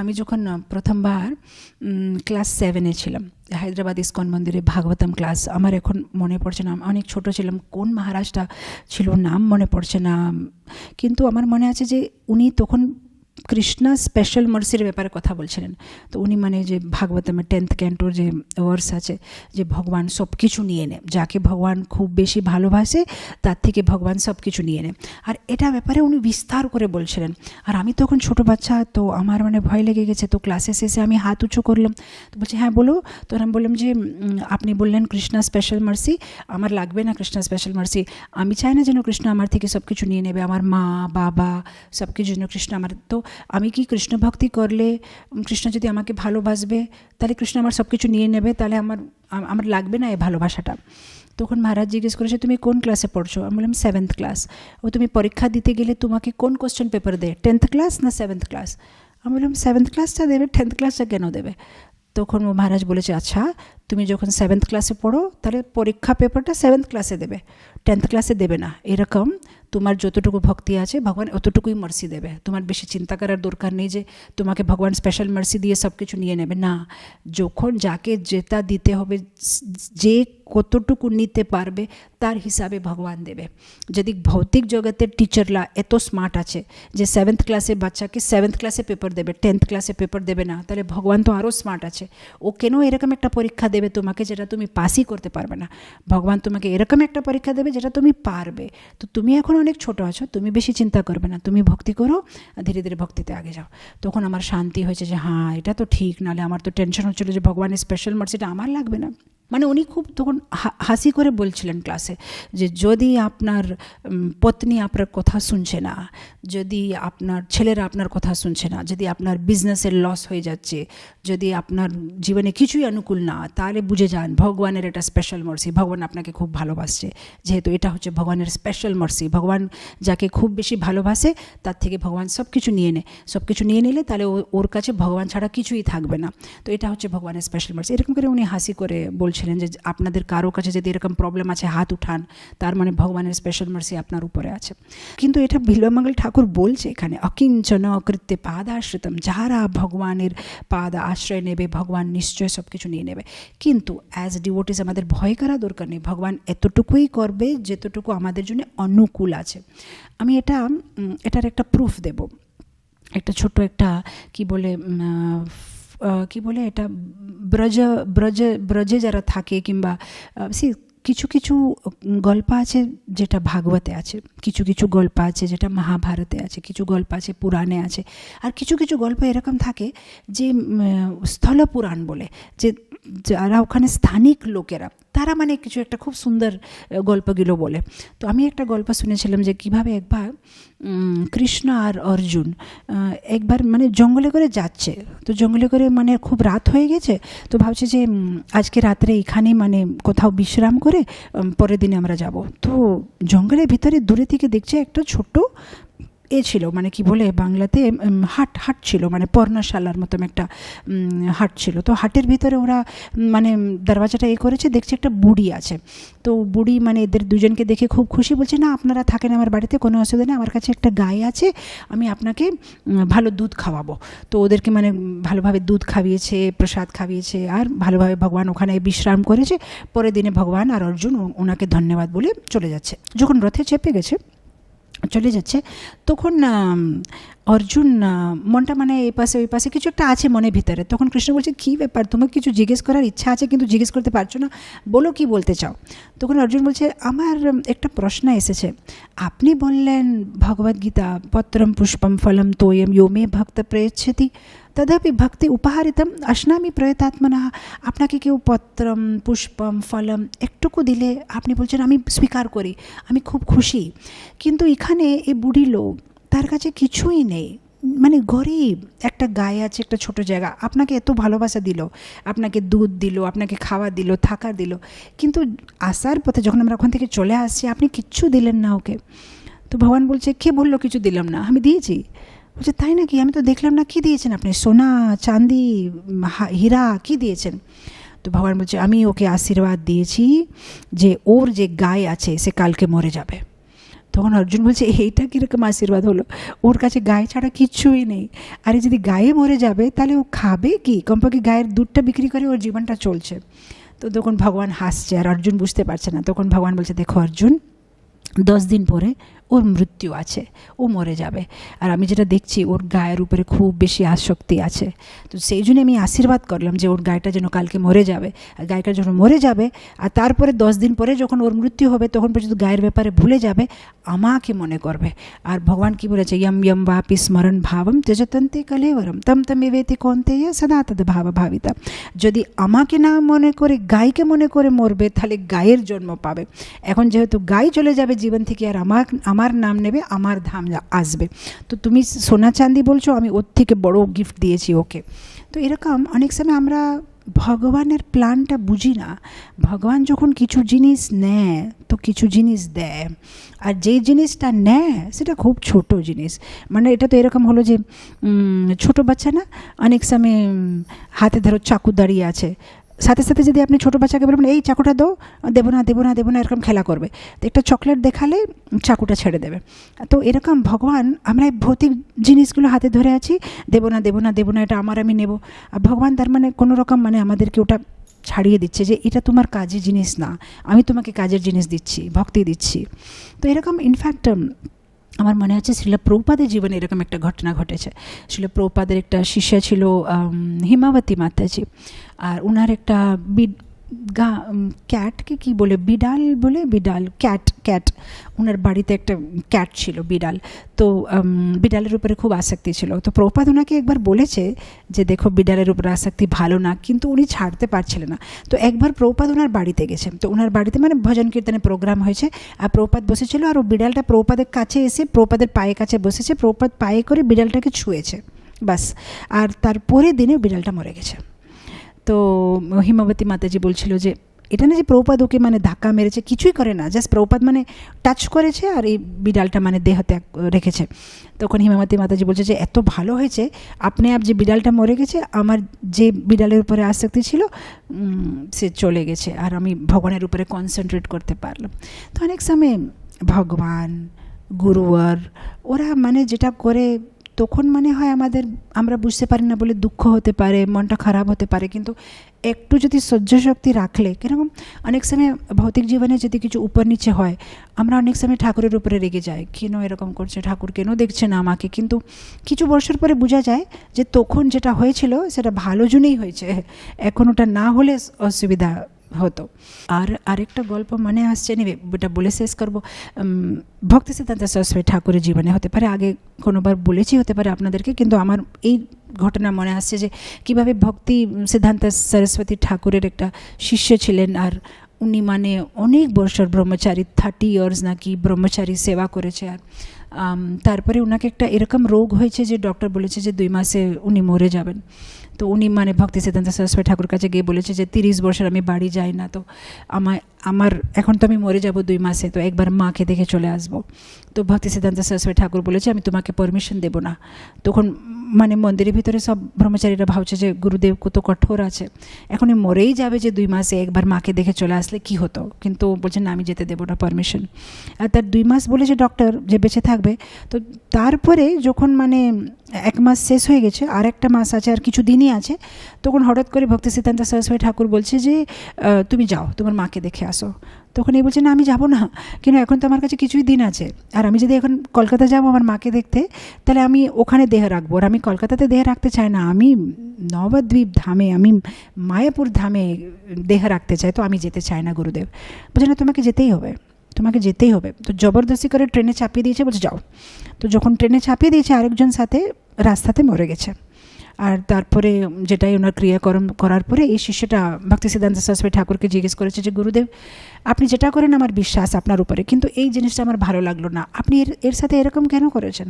আমি যখন প্রথমবার ক্লাস সেভেনে ছিলাম, হায়দ্রাবাদ ইস্কন মন্দিরে ভাগবতম ক্লাস আমার এখন মনে পড়ছে না অনেক ছোট ছিলাম, কোন মহারাজটা ছিল নাম মনে পড়ছে না, কিন্তু আমার মনে আছে যে উনি তখন কৃষ্ণা স্পেশাল মার্সির ব্যাপারে কথা বলছিলেন। তো উনি মানে যে ভাগবতমের টেন্থ ক্যান্টোর যে ওয়ার্স আছে, যে ভগবান সব কিছু নিয়ে নেয়। যাকে ভগবান খুব বেশি ভালোবাসে, তার থেকে ভগবান সব কিছু নিয়ে নেয়। আর এটা ব্যাপারে উনি বিস্তার করে বলছিলেন। আর আমি তখন ছোট বাচ্চা, তো আমার মানে ভয় লেগে গেছে। তো ক্লাসে শেষে আমি হাত উঁচু করলাম। তো বলছি হ্যাঁ বলো। তো আমি বললাম যে আপনি বললেন কৃষ্ণা স্পেশাল মার্সি আমার লাগবে না কৃষ্ণা স্পেশাল মার্সি আমি চাই না যেন কৃষ্ণ আমার থেকে সব কিছু নিয়ে নেবে। আমার মা, বাবা সব কিছু যেন কৃষ্ণ আমার তো আমি কি কৃষ্ণ ভক্তি করলে কৃষ্ণ যদি আমাকে ভালোবাসবে, তাহলে কৃষ্ণ আমার সব কিছু নিয়ে নেবে, তাহলে আমার আমার লাগবে না এই ভালোবাসাটা। তখন মহারাজ জিজ্ঞেস করেছে, তুমি কোন ক্লাসে পড়ছো? আমি বললাম সেভেন্থ ক্লাস ও, তুমি পরীক্ষা দিতে গেলে তোমাকে কোন কোশ্চেন পেপার দেয়? টেন্থ ক্লাস না সেভেন্থ ক্লাস আমি বললাম সেভেন্থ ক্লাসটা দেবে টেন্থ ক্লাসটা কেন দেবে? তখন ও মহারাজ বলেছে আচ্ছা তুমি যখন সেভেন্থ ক্লাসে পড়ো, তাহলে পরীক্ষা পেপারটা সেভেন্থ ক্লাসে দেবে। টেন্থ ক্লাসে দেবে না। এরকম তোমার যতটুকু ভক্তি আছে, ভগবান অতটুকুই মার্সি দেবে। তোমার বেশি চিন্তা করার দরকার নেই যে তোমাকে ভগবান স্পেশাল মার্সি দিয়ে সব কিছু নিয়ে নেবে। না, যখন যাকে যেটা দিতে হবে, যে কতটুকু নিতে পারবে, তার হিসাবে ভগবান দেবে। যদি ভৌতিক জগতের টিচাররা এত স্মার্ট আছে যে সেভেন্থ ক্লাসের বাচ্চাকে সেভেন্থ ক্লাসে পেপার দেবে টেন্থ ক্লাসে পেপার দেবে না, তাহলে ভগবান তো আরও স্মার্ট আছে। ও কেন এরকম একটা পরীক্ষা দেবে তোমাকে যেটা তুমি পাসই করতে পারবে না? ভগবান তোমাকে এরকম একটা পরীক্ষা দেবে যেটা তুমি পারবে। তো তুমি এখন অনেক ছোট আছো, তুমি বেশি চিন্তা করবে না। তুমি ভক্তি করো ধীরে ধীরে ভক্তিতে আগে যাও। তখন আমার শান্তি হয়েছে যে হ্যাঁ এটা তো ঠিক, নাহলে আমার তো টেনশন হচ্ছিল যে, ভগবানের স্পেশাল মার্সিটা আমার লাগবে না। মানে উনি খুব তখন হাসি করে বলছিলেন ক্লাসে যে যদি আপনার পত্নী আপনার কথা শুনছে না, যদি আপনার ছেলেরা আপনার কথা শুনছে না, যদি আপনার বিজনেসের লস হয়ে যাচ্ছে, যদি আপনার জীবনে কিছুই অনুকূল না, তাহলে বুঝে যান ভগবানের এটা স্পেশাল মার্সি ভগবান আপনাকে খুব ভালোবাসছে। যেহেতু এটা হচ্ছে ভগবানের স্পেশাল মার্সি ভগবান যাকে খুব বেশি ভালোবাসে, তার থেকে ভগবান সব কিছু নিয়ে নেয়। সব কিছু নিয়ে নিলে তাহলে ওর কাছে ভগবান ছাড়া কিছুই থাকবে না। তো এটা হচ্ছে ভগবানের স্পেশাল মার্সি এরকম করে উনি হাসি করে বলছিলেন যে আপনাদের কারও কাছে যদি এরকম প্রবলেম আছে, হাত উঠান। তার মানে ভগবানের স্পেশাল মার্সি আপনার উপরে আছে। কিন্তু এটা বিল্বমঙ্গল ঠাকুর বলছে এখানে, অকিঞ্চন অকৃত্য পাদাশ্রিতম যারা ভগবানের পাদ আশ্রয় নেবে, ভগবান নিশ্চয় সব কিছু নিয়ে নেবে। কিন্তু অ্যাজ ডিভোটিস আমাদের ভয় করা দরকার নেই, ভগবান এতটুকুই করবে যেতটুকু আমাদের জন্য অনুকূল আছে। আমি এটা এটার একটা প্রুফ দেব। একটা ছোট একটা, কি বলে কি বলে এটা, ব্রজ ব্রজ, ব্রজে যারা থাকে কিংবা সি কিছু কিছু গল্প আছে যেটা ভাগবতে আছে, কিছু কিছু গল্প আছে যেটা মহাভারতে আছে, কিছু গল্প আছে পুরাণে আছে, আর কিছু কিছু গল্প এরকম থাকে যে স্থল পুরাণ বলে, যে যারা ওখানে স্থানিক লোকেরা তারা মানে কিছু একটা খুব সুন্দর গল্পগুলো বলে। তো আমি একটা গল্প শুনেছিলাম যে কীভাবে একবার কৃষ্ণ আর অর্জুন একবার মানে জঙ্গলে করে যাচ্ছে। তো জঙ্গলে করে মানে খুব রাত হয়ে গেছে, তো ভাবছে যে আজকে রাত্রে এখানে মানে কোথাও বিশ্রাম করে পরের দিনে আমরা যাব। তো জঙ্গলের ভিতরে দূরে থেকে দেখছে একটা ছোট্ট এ ছিল মানে কি বলে বাংলাতে হাট হাট ছিল মানে পর্ণশালার মতন একটা হাট ছিল। তো হাটের ভিতরে ওরা মানে দরওয়াজাটা এ করেছে, দেখছে একটা বুড়ি আছে। তো বুড়ি মানে এদের দুজনকে দেখে খুব খুশি, বলছে, না, আপনারা থাকেন আমার বাড়িতে, কোনো অসুবিধা নেই, আমার কাছে একটা গায়ে আছে, আমি আপনাকে ভালো দুধ খাওয়াবো। তো ওদেরকে মানে ভালোভাবে দুধ খাইয়েছে, প্রসাদ খাইয়েছে, আর ভালোভাবে ভগবান ওখানে বিশ্রাম করেছে। পরের দিনে ভগবান আর অর্জুন ওনাকে ধন্যবাদ বলে চলে যাচ্ছে। যখন রথে চেপে গেছে চলে যাচ্ছে। তখন অর্জুন মনটা মানে এই পাশে, ওই পাশে কিছু একটা আছে মনের ভিতরে। তখন কৃষ্ণ বলছে, কী ব্যাপার? তোমার কিছু জিজ্ঞেস করার ইচ্ছা আছে কিন্তু জিজ্ঞেস করতে পারছ না। বলো কি বলতে চাও? তখন অর্জুন বলছে, আমার একটা প্রশ্ন এসেছে। আপনি বললেন, ভগবদ্গীতা, পত্রম পুষ্পম ফলম তোয়ম ইয়মে ভক্ত প্রয়চ্ছতি তদাপি ভক্তি উপহারিতম আসনামি প্রয়তাত্মনা আপনাকে কেউ পত্রম পুষ্পম ফলম একটুকু দিলে আপনি বলছেন আমি স্বীকার করি আমি খুব খুশি কিন্তু এখানে এই বুড়ি লোক তার কাছে কিছুই নেই মানে গরিব একটা গায়ে আছে একটা ছোট জায়গা আপনাকে এত ভালোবাসা দিল আপনাকে দুধ দিল আপনাকে খাওয়া দিল থাকা দিল কিন্তু আসার পথে যখন আমরা ওখান থেকে চলে আসছি আপনি কিচ্ছু দিলেন না ওকে তো ভগবান বলছে কে বলল কিছু দিলাম না আমি দিয়েছি বলছে, তাই নাকি? আমি তো দেখলাম না, কি দিয়েছেন আপনি? সোনা, চাঁদি হীরা, কি দিয়েছেন? তো ভগবান বলছে, আমি ওকে আশীর্বাদ দিয়েছি যে ওর যে গায়ে আছে, সে কালকে মরে যাবে। তখন অর্জুন বলছে, এইটা কীরকম আশীর্বাদ হলো? ওর কাছে গায়ে ছাড়া কিচ্ছুই নেই। আরে যদি গায়ে মরে যাবে, তাহলে ও খাবে কি? কমপক্ষে গায়ের দুধটা বিক্রি করে ওর জীবনটা চলছে। তো তখন ভগবান হাসছে, আর অর্জুন বুঝতে পারছে না। তখন ভগবান বলছে, দেখো অর্জুন, দশ দিন পরে ওর মৃত্যু আছে, ও মরে যাবে। আর আমি যেটা দেখছি, ওর গায়ের উপরে খুব বেশি আসক্তি আছে। তো সেই জন্য আমি আশীর্বাদ করলাম যে ওর গায়েটা যেন কালকে মরে যাবে। আর গায়টা যখন মরে যাবে, আর তারপরে দশ দিন পরে যখন ওর মৃত্যু হবে, তখন পর্যন্ত গায়ের ব্যাপারে ভুলে যাবে, আমাকে মনে করবে। আর ভগবান কি বলেছে? ইয়ম ইয়ম বাপি স্মরণ ভাবম তেজতন্তে কলেবরম তম তম এবেতে কন্তে ইয়ে সদা তদ ভাব ভাবিতা। যদি আমাকে না মনে করে গাইকে মনে করে মরবে, তাহলে গায়ের জন্ম পাবে। এখন যেহেতু গাই চলে যাবে জীবন থেকে, আর আমার আমার নাম নেবে, আমার ধাম আসবে। তো তুমি সোনা চাঁদি বলছো, আমি ওর থেকে বড় গিফট দিয়েছি ওকে। তো এরকম অনেক সময় আমরা ভগবানের প্ল্যানটা বুঝি না। ভগবান যখন কিছু জিনিস নেয়, তো কিছু জিনিস দেয়। আর যেই জিনিসটা নেয়, সেটা খুব ছোট জিনিস। মানে এটা তো এরকম হলো যে ছোট বাচ্চা না, অনেক সময় হাতে ধরো চাকু দাঁড়িয়ে আছে। সাথে সাথে যদি আপনি ছোটো বাচ্চাকে বলবেন এই চাকুটা দাও, দেবো না দেবো না দেবো না, এরকম খেলা করবে। তো একটা চকলেট দেখালে চাকুটা ছেড়ে দেবে। তো এরকম ভগবান, আমরা এই ভৌতিক জিনিসগুলো হাতে ধরে আছি, দেবো না দেবো না দেবো না, এটা আমার, আমি নেব। আর ভগবান তার মানে কোনো রকম মানে আমাদেরকে ওটা ছাড়িয়ে দিচ্ছে যে, এটা তোমার কাজের জিনিস না, আমি তোমাকে কাজের জিনিস দিচ্ছি, ভক্তি দিচ্ছি। তো এরকম ইনফ্যাক্ট আমার মনে আছে শিলা প্রৌপাদের জীবনে এরকম একটা ঘটনা ঘটেছে। শিলা প্রৌপাদের একটা শিষ্যা ছিল হিমাবতী মাতাজি। আর ওনার একটা বিড ক্যাটকে কি বলে? বিড়াল বলে? বিড়াল ক্যাট ক্যাট ওনার বাড়িতে একটা ক্যাট ছিল, বিড়াল। তো বিড়ালের উপরে খুব আসক্তি ছিল। তো প্রপাত ওনাকে একবার বলেছে যে, দেখো, বিড়ালের উপরে আসক্তি ভালো না, কিন্তু উনি ছাড়তে পারছিলেন না। তো একবার প্রপাত ওনার বাড়িতে গেছে। তো ওনার বাড়িতে মানে ভজন কীর্তনের প্রোগ্রাম হয়েছে। আর প্রপাত বসেছিল আর ও বিড়ালটা প্রপাদের কাছে এসে প্রপাদের পায়ে কাছে বসেছে। প্রপাত পায়ে করে বিড়ালটাকে ছুঁয়েছে। বাস আর তারপরে দিনে বিড়ালটা মরে গেছে। তো হিমাবতী মাতাজি বলছিল যে, এটা না যে প্রপাদ ওকে মানে ধাক্কা মেরেছে, কিছুই করে না জাস্ট প্রপাদ মানে টাচ করেছে আর এই বিড়ালটা মানে দেহ ত্যাগ রেখেছে। তখন হিমাবতী মাতাজি বলছে যে, এত ভালো হয়েছে, আপনি আপ যে বিড়ালটা মরে গেছে, আমার যে বিড়ালের উপরে আসক্তি ছিল সে চলে গেছে আর আমি ভগবানের উপরে কনসেন্ট্রেট করতে পারলাম। তো অনেক সময় ভগবান গুরুয়ার ওরা মানে যেটা করে তখন মনে হয় আমাদের, আমরা বুঝতে পারি না বলে দুঃখ হতে পারে, মনটা খারাপ হতে পারে, কিন্তু একটু যদি সহ্য শক্তি রাখলে, কীরকম অনেক সময় ভৌতিক জীবনে যদি কিছু উপর নিচে হয়, আমরা অনেক সময় ঠাকুরের উপরে রেগে যাই, কেন এরকম করছে, ঠাকুর কেন দেখছে না আমাকে? কিন্তু কিছু বছর পরে বোঝা যায় যে তখন যেটা হয়েছিল, সেটা ভালো জন্যই হয়েছে। এখন ওটা না হলে অসুবিধা হতো। আর আরেকটা গল্প মনে আসছে নিবে ওটা বলে শেষ করব। ভক্তি সিদ্ধান্ত সরস্বতী ঠাকুরের জীবনে হতে পারে, আগে কোনোবার বলেছি হতে পারে আপনাদেরকে, কিন্তু আমার এই ঘটনা মনে আসছে যে কীভাবে ভক্তি সিদ্ধান্ত সরস্বতী ঠাকুরের একটা শিষ্য ছিলেন, আর উনি মানে অনেক বছর ব্রহ্মচারী থার্টি ইয়ার্স নাকি ব্রহ্মচারী সেবা করেছে। আর তারপরে ওনাকে একটা এরকম রোগ হয়েছে যে ডক্টর বলেছে যে দুই মাসে উনি মরে যাবেন। তো উনি মানে ভক্তি সিদ্ধান্ত সরস্বতী ঠাকুর কাছে গিয়ে বলেছে যে তিরিশ বছর আমি বাড়ি যাই না, তো আমার আমার, এখন তো আমি মরে যাব দুই মাসে, তো একবার মাকে দেখে চলে আসব। তো ভক্তি সিদ্ধান্ত সরস্বতী ঠাকুর বলেছে, আমি তোমাকে পারমিশন দেবো না। তখন মানে মন্দিরের ভিতরে সব ব্রহ্মচারীরা ভাবছে যে গুরুদেব কত কঠোর আছে। এখন মরেই যাবে যে দুই মাসে, একবার মাকে দেখে চলে আসলে কি হতো? কিন্তু বলছে, না, আমি যেতে দেবো না পারমিশন আর তার দুই মাস বলেছে ডক্টর যে বেঁচে থাকবে, তো তারপরে যখন মানে এক মাস শেষ হয়ে গেছে, আর একটা মাস আছে, আর কিছু দিনই আছে, তখন হঠাৎ করে ভক্তি সিদ্ধান্ত সরস্বতী ঠাকুর বলছে যে তুমি যাও, তোমার মাকে দেখে আসো। তখন এই বলছে, না, আমি যাব না। কিন্তু এখন তো আমার কাছে কিছুই দিন আছে। আর আমি যদি এখন কলকাতা যাব আমার মাকে দেখতে, তাহলে আমি ওখানে দেহ রাখব। আর আমি কলকাতাতে দেহ রাখতে চাই না, আমি নবদ্বীপ ধামে, আমি মায়াপুর ধামে দেহ রাখতে চাই, তো আমি যেতে চাই না গুরুদেব। বলছে, না, তোমাকে যেতেই হবে, তোমাকে যেতেই হবে। তো জবরদস্তি করে ট্রেনে চাপিয়ে দিয়েছে, বলছে, যাও। তো যখন ট্রেনে চাপিয়ে দিয়েছে, আরেকজন সাথে রাস্তাতে মরে গেছে। আর তারপরে যেটাই ওনার ক্রিয়াকর্ম করার পরে এই শিষ্যটা ভক্তি সিদ্ধান্ত সরস্বতী ঠাকুরকে জিজ্ঞেস করেছে যে, গুরুদেব, আপনি যেটা করেন আমার বিশ্বাস আপনার উপরে, কিন্তু এই জিনিসটা আমার ভালো লাগল না। আপনি এর এর সাথে এরকম কেন করেছেন?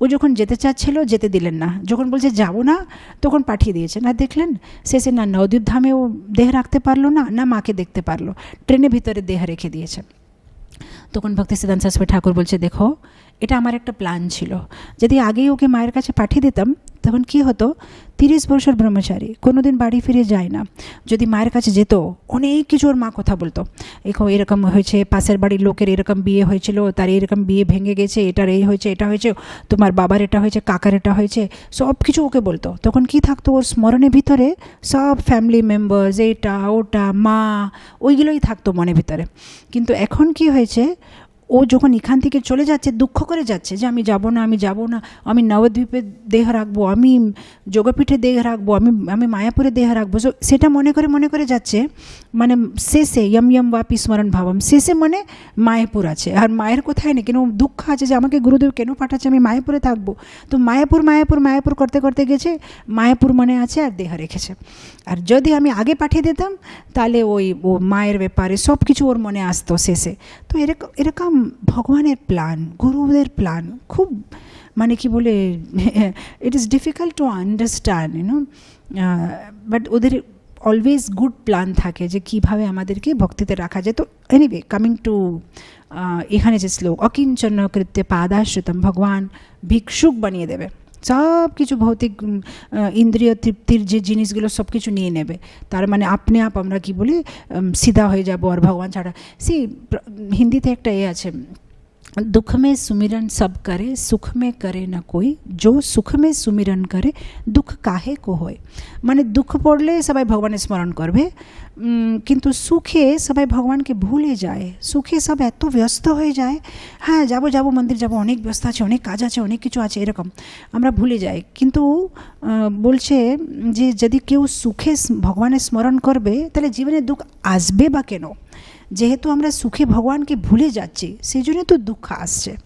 ও যখন যেতে চাচ্ছিল, যেতে দিলেন না। যখন বলছে, যাব না, তখন পাঠিয়ে দিয়েছেন আর দেখলেন শেষে না নদীর ধামেও দেহ রাখতে পারল না না মাকে দেখতে পারল। ট্রেনের ভিতরে দেহ রেখে দিয়েছে। তখন ভক্তি সিদ্ধান্ত সরস্বতী ঠাকুর বলছে, দেখো, এটা আমার একটা প্ল্যান ছিল। যদি আগেই ওকে মায়ের কাছে পাঠিয়ে দিতাম তখন কি হতো? তিরিশ বছর ব্রহ্মচারী, কোনোদিন বাড়ি ফিরে যায় না। যদি মায়ের কাছে যেত, অনেক কিছু ওর মা কথা বলতো। এখন এরকম হয়েছে, পাশের বাড়ির লোকের এরকম বিয়ে হয়েছিল, তার এরকম বিয়ে ভেঙে গেছে, এটার এই হয়েছে, এটা হয়েছে, তোমার বাবার এটা হয়েছে, কাকার এটা হয়েছে সব কিছু ওকে বলতো। তখন কি থাকতো ওর স্মরণের ভিতরে? সব ফ্যামিলি মেম্বার্স এটা, ওটা, মা, ওইগুলোই থাকতো মনের ভিতরে। কিন্তু এখন কি হয়েছে? ও যখন এখান থেকে চলে যাচ্ছে, দুঃখ করে যাচ্ছে যে আমি যাব না, আমি যাব না, আমি নবদ্বীপে দেহ রাখব, আমি যোগপীঠে দেহ রাখব, আমি আমি মায়াপুরে দেহ রাখব। সেটা মনে করে মনে করে যাচ্ছে মানে শেষে ইয়ম ইয়ম বাপি স্মরণ ভাবম, শেষে মানে মায়াপুর আছে। আর মায়ের কোথায় নেই? কেন দুঃখ আছে যে আমাকে গুরুদেব কেন পাঠাচ্ছে? আমি মায়াপুরে থাকব। তো মায়াপুর মায়াপুর মায়াপুর করতে করতে গেছে, মায়াপুর মনে আছে আর দেহ রেখেছে। আর যদি আমি আগে পাঠিয়ে দিতাম, তাহলে ওই ও মায়ের ব্যাপারে সব কিছু ওর মনে আসতো শেষে। তো এরকম এরকম ভগবানের প্ল্যান গুরুদের প্ল্যান খুব মানে কি বলে it is difficult to understand you know but ওদের অলওয়েজ গুড প্ল্যান থাকে যে কীভাবে আমাদেরকে ভক্তিতে রাখা যায়। তো এনিওয়ে কামিং টু এখানে যে শ্লোক, অকিঞ্চন কৃত্যে পাদাশ্রিতম ভগবান ভিক্ষুক বানিয়ে দেবে। সব কিছু ভৌতিক ইন্দ্রিয় তৃপ্তির যে জিনিসগুলো সব কিছু নিয়ে নেবে। তার মানে আপনি আপ আমরা কি বলি সিধা হয়ে যাব আর ভগবান ছাড়া। সি হিন্দিতে একটা এ আছে दुख में सुमिरन सब करे सुख में करे না কই जो সুখ में সুমিরন করে দুঃখ কাহে কো হয় মানে দুঃখ পড়লে সবাই ভগবানের স্মরণ করবে উম, কিন্তু সুখে সবাই ভগবানকে ভুলে যায় সুখে সব এত ব্যস্ত হয়ে যায় হ্যাঁ যাব যাব মন্দির যাব অনেক ব্যস্ত আছে অনেক কাজ আছে অনেক কিছু আছে এরকম আমরা ভুলে যাই কিন্তু আহ, বলছে যে যদি কেউ সুখে স- ভগবানের স্মরণ করবে তাহলে জীবনে দুঃখ আসবে বা কেন যেহেতু আমরা সুখে ভগবানকে ভুলে যাচ্ছি সেই জন্য তো দুঃখ আসছে।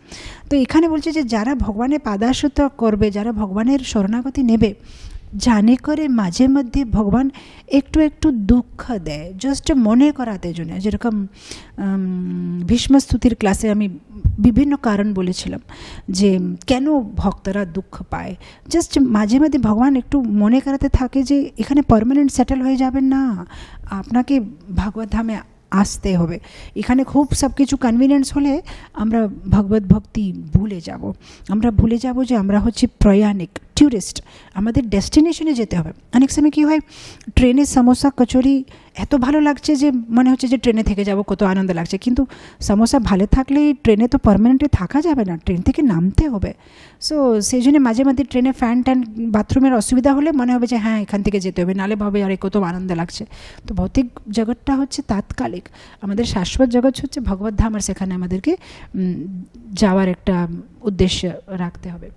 তো এখানে বলছে যে, যারা ভগবানের পাদাসত করবে, যারা ভগবানের শরণাগতি নেবে, জানে করে মাঝে মধ্যে ভগবান একটু একটু দুঃখ দেয়। জাস্ট মনে করাতে জন্য। যেরকম ভীষ্মস্তুতির ক্লাসে আমি বিভিন্ন কারণ বলেছিলাম যে, কেন ভক্তরা দুঃখ পায়? জাস্ট মাঝে মাঝে ভগবান একটু মনে করাতে থাকে যে, এখানে পার্মানেন্ট সেটেল হয়ে যাবেন না। আপনাকে ভাগবত ধামে আসতে হবে। এখানে খুব সব কিছু কনভিনিয়েন্স হলে আমরা ভগবত ভক্তি ভুলে যাব। আমরা ভুলে যাব যে আমরা হচ্ছে প্রয়াণিক। ট্যুরিস্ট আমাদের ডেস্টিনেশনে যেতে হবে। অনেক সময় কী হয়, ট্রেনের সমোসা, কচুরি এত ভালো লাগছে যে, মনে হচ্ছে যে ট্রেনে থেকে যাব, কত আনন্দ লাগছে। কিন্তু সমোসা ভালো থাকলে ট্রেনে তো পারমানেন্টলি থাকা যাবে না, ট্রেন থেকে নামতে হবে। সো সেই জন্য মাঝে মাঝে ট্রেনে ফ্যান ট্যান, বাথরুমের অসুবিধা হলে মনে হবে যে হ্যাঁ এখান থেকে যেতে হবে, নালে ভাবে আরে কত আনন্দ লাগছে। তো ভৌতিক জগৎটা হচ্ছে তাৎকালিক। আমাদের শাশ্বত জগৎ হচ্ছে ভগবত ধাম, আর সেখানে আমাদেরকে যাওয়ার একটা উদ্দেশ্য রাখতে হবে।